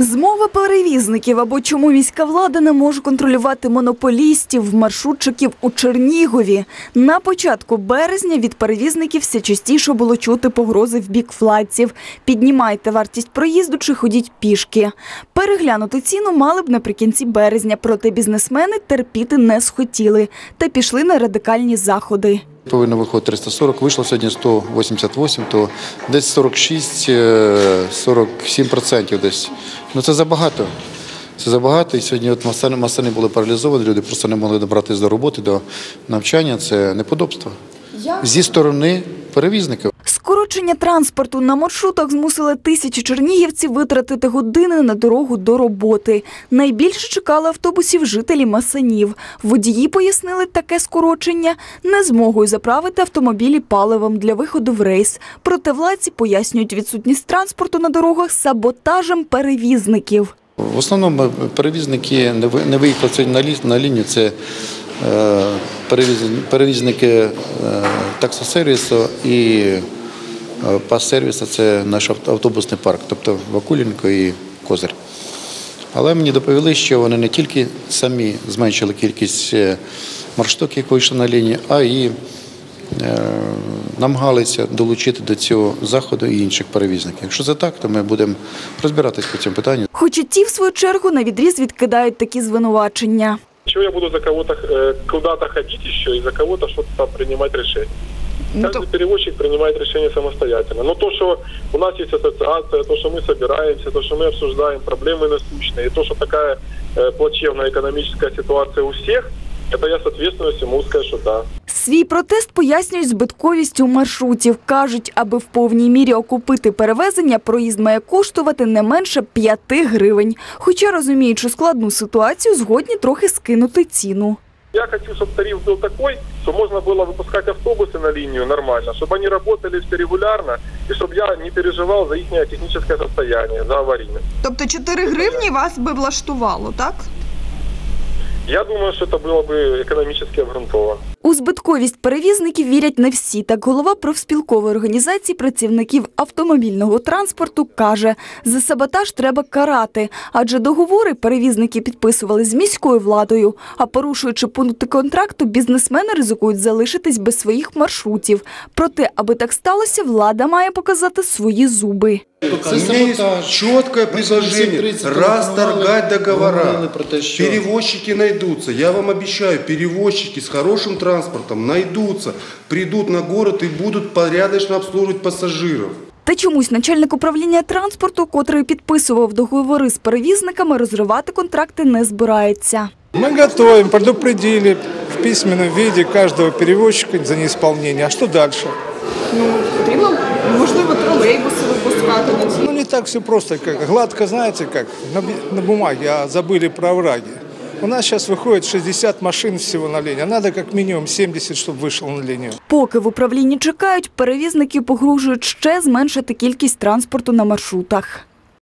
Змова перевізників або чому міська влада не може контролювати монополістів, маршрутчиків у Чернігові. На початку березня від перевізників все частіше було чути погрози в бік владців. Піднімайте вартість проїзду чи ходіть пішки. Переглянути ціну мали б наприкінці березня, проте бізнесмени терпіти не схотіли та пішли на радикальні заходи. Повинно виходити 340, вийшло сьогодні 188, то десь 46, е, 47% десь. Ну це забагато. Це забагато. І сьогодні от масани, масани були паралізовані, люди просто не могли добратися до роботи, до навчання. Це неподобство. Зі сторони перевізників. Скорочення транспорту на маршрутах змусили тисячі чернігівців витратити години на дорогу до роботи. Найбільше чекали автобусів жителі Масанів. Водії пояснили таке скорочення не змогою заправити автомобілі паливом для виходу в рейс. Проте владці пояснюють відсутність транспорту на дорогах саботажем перевізників. В основному перевізники не ви- не виїхали сьогодні на лі- на лінію. Це е, перевіз- перевізники е, таксосервісу і е, пас-сервісу це наш автобусний парк, тобто Вакуленко і Козир. Але мені доповіли, що вони не тільки самі зменшили кількість е, маршруток, які вийшли на лінії, а і е, намагалися долучити до цього заходу і інших перевізників. Якщо це так, то ми будемо розбиратись по цьому питанню. Хоч і ті, в свою чергу, на відріз відкидають такі звинувачення. Чего я буду за кого-то э, куда-то ходить еще и за кого-то что-то там принимать решение? Каждый перевозчик принимает решение самостоятельно. Но то, что у нас есть ассоциация, то, что мы собираемся, то, что мы обсуждаем проблемы насущные, и то, что такая э, плачевная экономическая ситуация у всех, это я с ответственностью могу сказать, что да. Свій протест пояснюють збитковістю маршрутів. Кажуть, аби в повній мірі окупити перевезення, проїзд має коштувати не менше 5 гривень. Хоча, розуміючи складну ситуацію, згодні трохи скинути ціну. Я хочу, чтобы тариф был такой, что можно было выпускать автобусы на линию нормально, чтобы они работали все регулярно, и чтобы я не переживал за их техническое состояние, за аварийность. Тобто 4 гривні вас би влаштувало, так? Я думаю, что это было бы экономически обґрунтовано. У збитковість перевізників вірять не всі. Так голова профспілкової організації працівників автомобільного транспорту каже, за саботаж треба карати, адже договори перевізники підписували з міською владою. А порушуючи пункти контракту, бізнесмени ризикують залишитись без своїх маршрутів. Проте, аби так сталося, влада має показати свої зуби. Це У меня есть четкое предложение расторгать договора. Перевозчики найдутся. Я вам обещаю, перевозчики с хорошим транспортом найдутся, придут на город и будут порядочно обслуживать пассажиров. Та чомусь начальник управління транспорту, котрий підписував договори з перевізниками, розривати контракти не збирається. Мы готовим, предупредили в письменном виде каждого перевозчика за неисполнение. А что дальше? Ну, потрібно, можливо, тролейбуси випускати на ці. Ну не так все просто, как гладко, знаете, как на, би- на бумаге, а забыли про овраги. У нас сейчас выходит 60 машин всего на линию, а надо как минимум 70, чтобы вышел на линию. Поки в управлінні чекають, перевізники погрожують ще зменшити кількість транспорту на маршрутах.